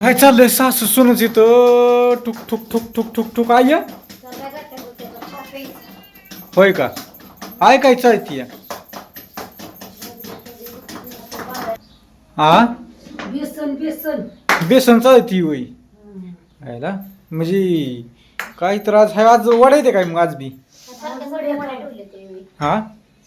काय चाललंय? सासू सुनच इथं. ठुक ठुक ठुक ठुक ठुक ठुक. आय? होय का? आय काय चालतीय हा बेसन बेसन. बेसन चालती होय. आयला म्हणजे काय तर आज हाय आज वडा येते काय मग आज बी? हा?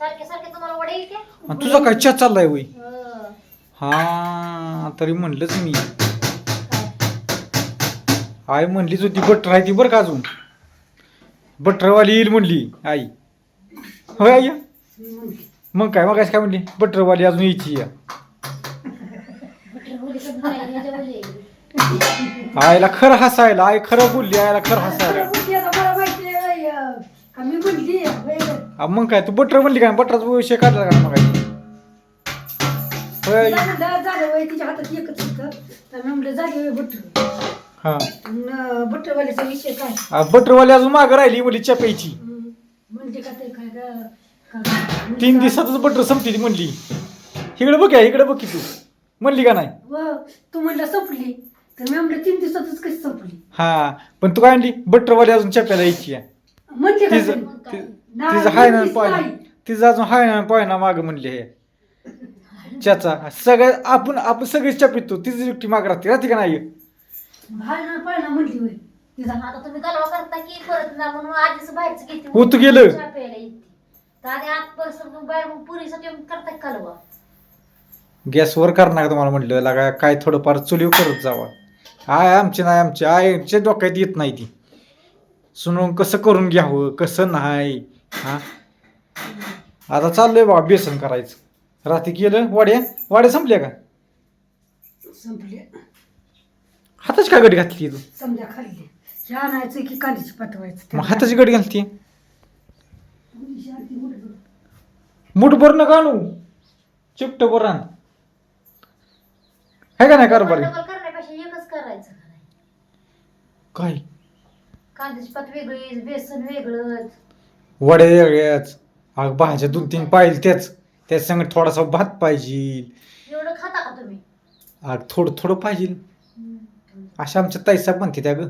आणि तुझा काय चहा चाललाय होय? हं. हा तरी म्हणलंच मी. आई म्हणलीच होती बटर आहे ती बरं का अजून? बटरवाली येईल म्हणली आई. होय आई? मग काय मग काय म्हणली? बटरवाली अजून यायची या. आईला खरं हसायला आई खरं बोलली आईला खरं हसायला. मग काय तू बटर म्हणली काय बटरचा विषय काढला का मग आई? होय आई हा. बटरवाल्याचा विषय काय? आ, बटरवाली अजून मागं राहिली म्हणली चपायची म्हणजे का ते काय ग- का- तीन दिवसातच बटर संपली ती म्हणली. इकडे बघ या इकडे बघ की तू. म्हणली का नाही? व तू म्हणलं संपली. तर मी म्हणलं तीन दिवसातच कशी संपली? हा पण तू काय म्हणली? बटरवाली अजून चप्याला यायची आहे. तिचं तरी? ति- नाही, तिचं हाय ना म्हणलीच नाही. तिचं अजून हाय ना पायना माग म्हणले हे. च्याचा सगळ्या आपण आपण सगळीच च्या पितो तिची एकटी माग राहते राहते का नाही? ना पाय ना म्हणली होय. तिचा आता तुम्ही गलवा करता की परत ना म्हणून आधीच बाहेरचं किती होतं गेलं. चहा प्यायला येते. तर आधी आत परत बाहेर मग पुरीसाठी करता का कालवा. गॅसवर करणार तुम्हाला म्हटलं लागा काय थोडंफार चुलीव करत जावा. आय आमची नाही आमची आयच्या डोक्यात येत नाही ती. सुनून कसं करून घ्यावं कसं नाही हा? आता चाललंय बाबा बेसन करायचं. रात्री केलं वाड्या? वाड्या संपल्या का? संपली हाताची काय गडी घातली तू? समजा खाल्ली हे आणायचं की कांद्याची पाठवायचं मग हाताची गडी घालती? मुठभर नका आणू. चिपट आण. है का नाही कारभारी? डबल करण्यापेक्षा एकच करायचं काय? कांद्याची पात वेगळी बेसन वेगळंच. वड्या वेगळ्याच अग भाज्या दोन तीन पाहिजे त्याच. त्याच संग थोडासा भात पाहिजे. एवढं खाता का तुम्ही? अग थोडं थोडं पाहिजे. अशा आमच्या ताईसाहेब म्हणते त्या ग.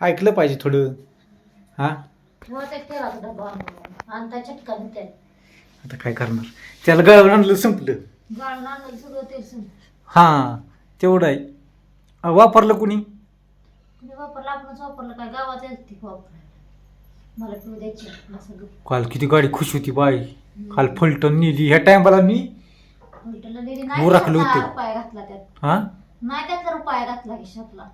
ऐकलं पाहिजे थोडं. हा? ठेवा ते. डबा आता काय करणार? त्याला गळवून आणलं संपलं. गाळून आणलं सगळं ते सगळं हा तेवढं आहे. अ, वापरलं कुणी? तुम्ही वापरलं? आपणच वापरलं. काय गावात येते वापर मला पिऊ द्यायची आपलं सगळं काल किती गाडी खुश होती बाई. काल फलटण नेली. ह्या टायमाला मी राखलं होतं. रुपया घातला त्यात. हा? नाही त्यातला रुपया घातला खिशातला.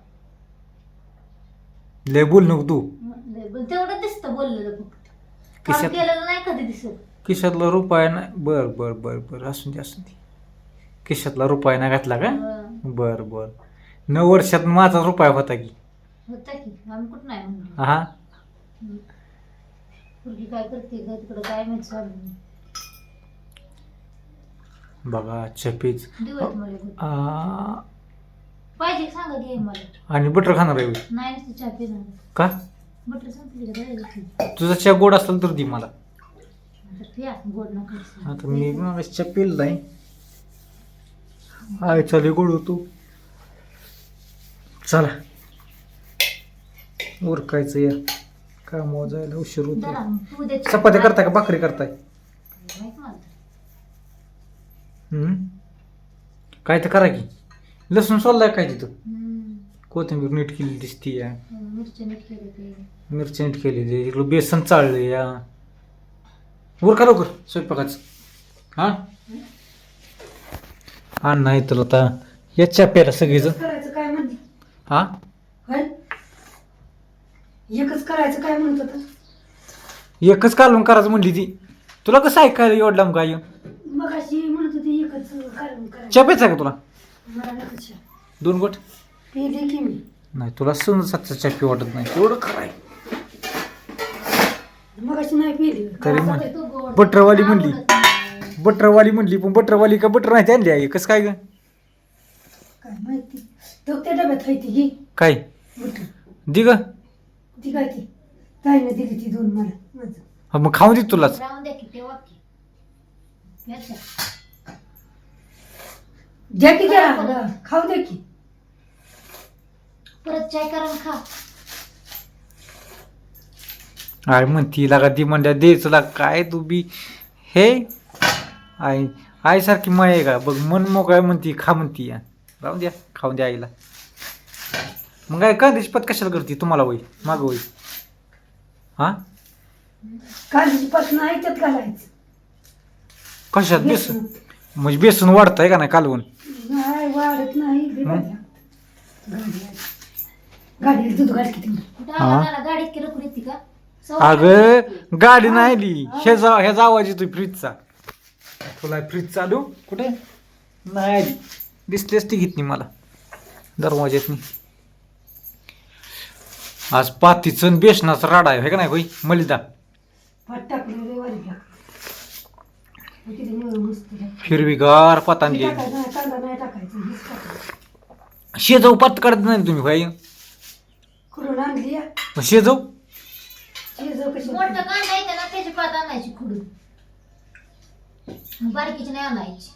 लय बोल नको तू. लय बोल- तेवढं दिसतं बोललेलं फक्त. काम खिशात केलेलं नाही कधी दिसत. खिशातला रुपया नाही बर बर बर बर. असून दे असून दे. खिशातला रुपया नाही घातला का. बर बर. नऊ वर्षात माझा रुपया होता की? होता की. आम्ही कुठं नाही म्हणलो. हा? काय करते? तिकडं काय माहिती बघा चपीच दिवस मला कुठं. आ, पाहिजे सांगा घे मला. आणि बटर खाणार आहे होय. नाही नुसतं चहा पिणार का? बटर संपली का. तुझा चहा गोड असेल तर दे मला. पिया गोड नका आता मी मग चहा पिल नाही आय चाले गोड होतो. चला. उरकायचं या. काम जायला उशीर होतो जरा तू दे चपात्या करताय का भाकरी करताय? माहीत मला. तर. हम्म? काय तर करा की. लसूण सोललाय काय तिथं. कोथिंबीर नीट केली दिसती या मिरची नीट केली ते मिरची नीट केलेली इकडं बेसन चाललं या वर का लवकर स्वयंपाकाचं. हा? हा नाही तर आता याच्या प्याला सगळीजण. करायचं काय म्हणते? हा? होय एकच करायचं काय म्हणत होता? एकच कालवण करायचं म्हणली ती. तुला कसं ऐकायला एवढला मग काय मग अशी म्हणत होती एकच कारण करायचं. चहा प्यायचा का तुला? दोन गोट? पिली की मी. नाही तुला सण सातचा चहा पी वाटत नाही. एवढं खराय मग अशी नाही पिली तरी म्हण. ते तू गोड बटरवाली म्हणली. बटरवाली म्हणली पण बटरवाली का बटर नाही आणली आहे? कसं काय ग? काय माहिती? तो त्या डब्यात आहे ती घे काय? बटर. दि ग. ती काय ती? ताईने दिली ती दोन मला. माझं हा, मग खाऊन दे तुलाच. राहून द्या की तेव्हा की घ्यायचं. द्या की त्याला खाऊ दे की. परत चाय करा आणि खा. अरे म्हणती लागा ती म्हणल्या द्यायचं लाग काय तू बी. हे? आई आईसारखी माय आहे का? बघ मन मोकळ्या म्हणती खा म्हणती या. राहून द्या खाऊन द्या आईला. मग काय कांद्याची पत कशाला करते? तुम्हाला होई माग होई हा? पासून त्यात घालायचं. कशात? बेसन म्हणजे बेसन वाढतंय का नाही कालवून? नाही वाढत नाही मग? गाडी गाडी दूध घाल किती हा? गावाला गाडीत की रकून येते का? सव्वा अगं गाडी नाही आली ह्याचा ह्याचा आवाज येतोय फ्रीजचा. तुला फ्रीज चालू? कुठे? नाही. आली दिसलीच ती घेतली मला. दरवाज्यात नाही आज पातीचं बेसनाचा राडा आहे हे का नाही होई मलिदा. पाट टाकलं रे. किती मस्त. हिरवीगार पातांली टाकायचं? नाही, कांदा नाही टाकायचं हेच टाकायचं. शेजव पात काढत नाही तुम्ही भाई. कुठून आणली या? शेजव शिजव कशी मोठं कांदा येते ना त्याची पात आणायची खुडून. बारकीची नाही आणायची.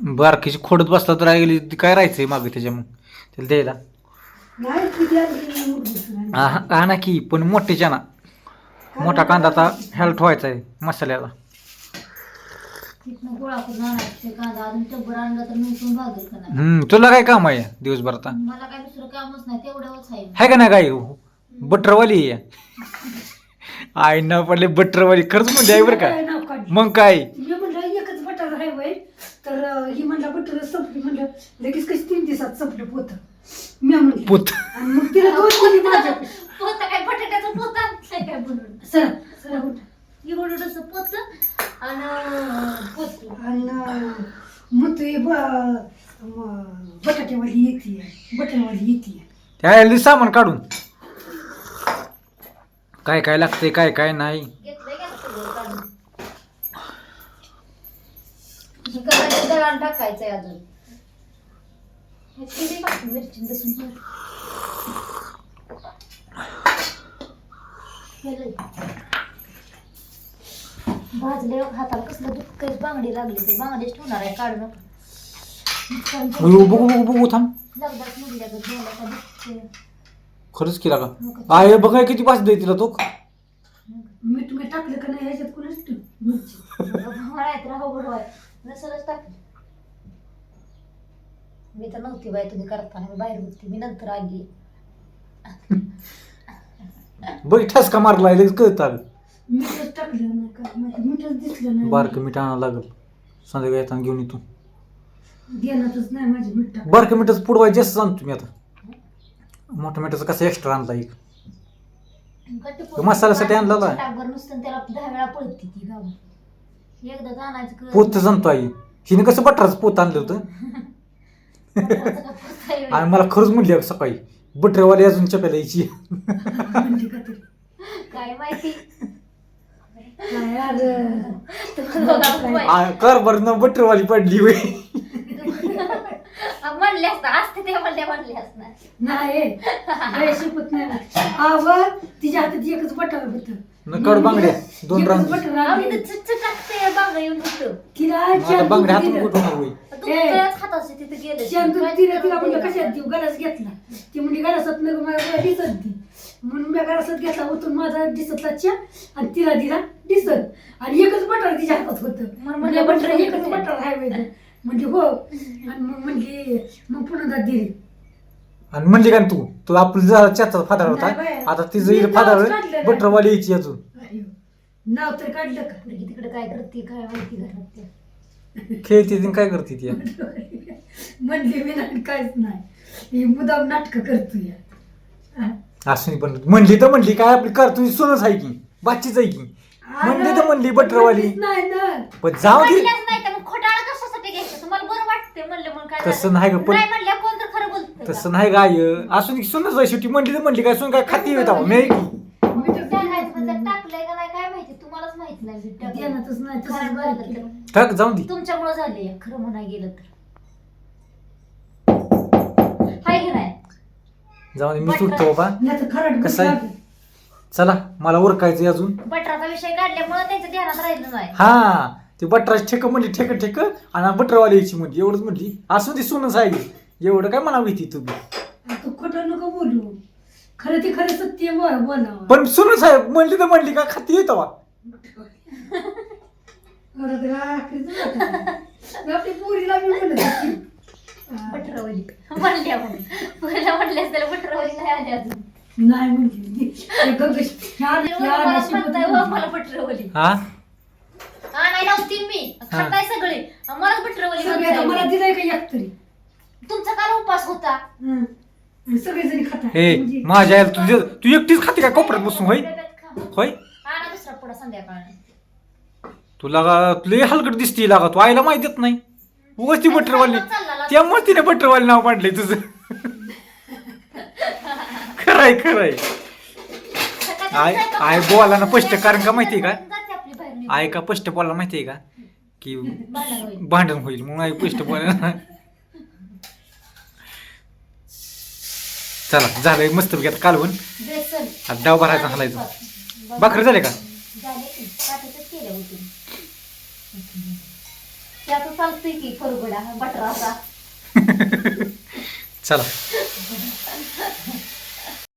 बारकीची खोडत बसला तर आई गेली ती काय राहायचंय मागे त्याच्या मग? त्याला द्यायला. नाही किती आणली मुरगुसून आणली. हा आणा की पण मोठेच्या ना मोठा कांदा आता ह्याला ठेवायचा आहे मसाल्याला. तिथनं गोळा करून आणायचं ते कांदा अजून टब्बर आणलं तर नुसून भागेल का नाही? हम्म तुला काय काम आहे दिवसभर आता? मला काय दुसरं कामच नाही तेवढंच आहे. आहे का नाही काय बटरवाली आहे. आई ना पडले बटरवाली. खरंच म्हणजे आहे बरं का? काय नाव? मग काय? मी म्हणलं एकच बटार आहे वय तर अं, ही म्हणलं बटर संपली म्हणलं. लगेच कशी तीन दिवसात संपलं पोत. मी म्हणलं पुत. आणि मग तिला दोन दिली माझ्या पोत काय बटाट्याचं पोत आणलंय काय बनवून सर सर उठ. एवढंसं पोत आणि पोत आणि मग ते बटाट्यावाली येते बटरवाली येते. त्या सामान काढून. काय काय लागते काय काय नाही. घेतलंय का सगळं काढून? हे करायचं दळण टाकायचंय अजून. हे किती टाकू मिरची लसूण. भाजले हाताला. कसलं दुःख बांगडी लागली ते बांगडीच ठेवणार आहे काढू नका. बघू बघू बघू बघू थांब. खरंच केला का? आय बघाय किती पाच दे तिला तो. मीठ टाकलं का नाही ह्याच्यात कुणाच आहे नसलच टाकली. मी तर नव्हती बाई तुम्ही करताना. मी बाहेर होती. मी नंतर आली. बघ ठसका मारला लगेच कळत आलं. मीठच टाकलं नाही काय माहिती मीठच दिसलं नाही बारकं मीठ आणावं लागेल संध्याकाळी येताना घेऊन येतो देण्यातच नाही माझे मीठ टाक बारकं मिठाचं पुडवाय जास्त आणतो मी आता मोठ्या मिठाचं कसं एक्स्ट्रा आणला एक मसाल्यासाठी आणलेला आहे. टाकभर नुसतं त्याला दहा वेळा पळती ती गाव एकदा आणायचं कळत पोत जाणतो आई हिने कसं बटराचं पोत आणलं होतं नाही. पोताचं का पोत आहे आणि मला खरंच म्हणली अगं सकाळी बटरेवाली अजून चपेला यायची म्हणजे का तरी काय माहिती तुम्हाला. आ, कर बरं ना बटरवाली पडली वय आ, म्हणले असता असते ते म्हणले म्हणले असणार. नाही लय शिकत नाही आव तिच्या हातात एकच बटर होत. न काढ बांगड्या. दोन रांग बटर आम्ही तर चुच्च टाकते बांगडा येऊन होतं तिला आता चांदून बांगड्या हातून दिलं. कुठून होई दुसऱ्याच हाताशी तिथे गेले. चांदून तिला तिला म्हणलं कशात देऊ? गरज घेतला. ती म्हणजे गरजात नको मला दिसत ती म्हणून मी गरजात घेतला होतो माझा दिसत च्या आणि तिला दिला दिसत. आणि एकच बटर तिच्या हातात होतं. म्हणजे बटर एकच बटर आहे वेगळं म्हणजे हो. आणि मग म्हणली मग पुन्हा दिली. आणि म्हणली का तू? तू आपलं चाचा फादार होता. आता तिचं फादार. बटरवाली यायची अजून. अय्यो. नाव तर काढलं का? पोरगी तिकडे काय करते काय माहिती घरात ते. खेळते ती काय करते ती? म्हणली मी नाही काहीच नाही. ही मुदाम नाटक करतो या असं पण म्हणली तर म्हणली काय आपली कर तुझी सोनच आहे की बाचीच आहे की. म्हणली तर म्हणली बटरवाली. नाही पण जाऊ दे. म्हणल्याच नाही तर मग खोटाळा कशासाठी घ्यायचं? तुम्हाला बरं वाटते म्हणलं मग काय तसं झालं? नाही गं, पण- नाही म्हणल्या कोण तर खरं बोलत तसं नाही गाय असून सोनच आहे शेवटी. म्हणली तर म्हणली काय सोन काय खाती येत मी मी तर टाकायचं पण त्यात टाकलंय का नाही काय माहिती? तुम्हालाच माहिती नाही बीट टाकलंय. ध्यानातच नाही खराब तसंच झालं बारीक तर. केलं. टाक जाऊन दे. तुमच्यामुळं झाले खरं म्हणाय गेलं तर. हाय की नाही? जाऊन दे मी सुटतो बाबा. नाही तर खरड कसं आहे? चला मला उरकायचंय अजून. बटराचा विषय काढल्यामुळे त्यांच्या ध्यानात राहिलं नाही. हा ते बटराची ठेक म्हणली ठेक ठेक आणि बटरवाली यायची म्हणली एवढंच म्हणली. असून ती सोनच आहे एवढं काय म्हणावी ती तुम्ही? तू खोटं नको बोलू. खरं ते खरं सत्य बोल. बोलावं पण सुरू साहेब म्हणली तर म्हणली का खाती येतो खरं तर आखरीच होतं. मी आपल्या पोरीला मी म्हणत होती. हा, बटरवली म्हणल्या म्हणून. पहिला म्हणल्यास त्याला बटरवली नाही आली अजून. नाही म्हणली ते गगश- ह्या- ह्या मला नशिबात म्हणताय हो, म्हणली. मला बटरवली हा? हा नाही नव्हती मी. खाताय सगळे. मला बटरवली सगळे आता मला म्हणताय. दिलंय का एक तरी? तुमचा काल उपास होता. हं. आणि सगळेजणी खातात हे म्हणजे- माझ्या आईला तू तू एकटीच खाते काय कोपऱ्यात बसून होय? होय? हा ना दुसरा पुढा संध्याकाळ तुला का तुला हलकट दिसते लागा. तू आईला माहीत येत नाही. उगाच ती बटरवाली त्यामुळे तिने बटरवाली नाव पाडले तुझं. खरंय खरंय. आय आय बोला ना स्पष्ट कारण का माहितीये का? आय का स्पष्ट बोला माहितीये का? की भांडण होईल म्हणून आई स्पष्ट बोला चला झालंय मस्त आता कालवून. आता डाव भरायचा हलायचा. भाकरी झाले का? झाले चालतंय की बटराचा चला.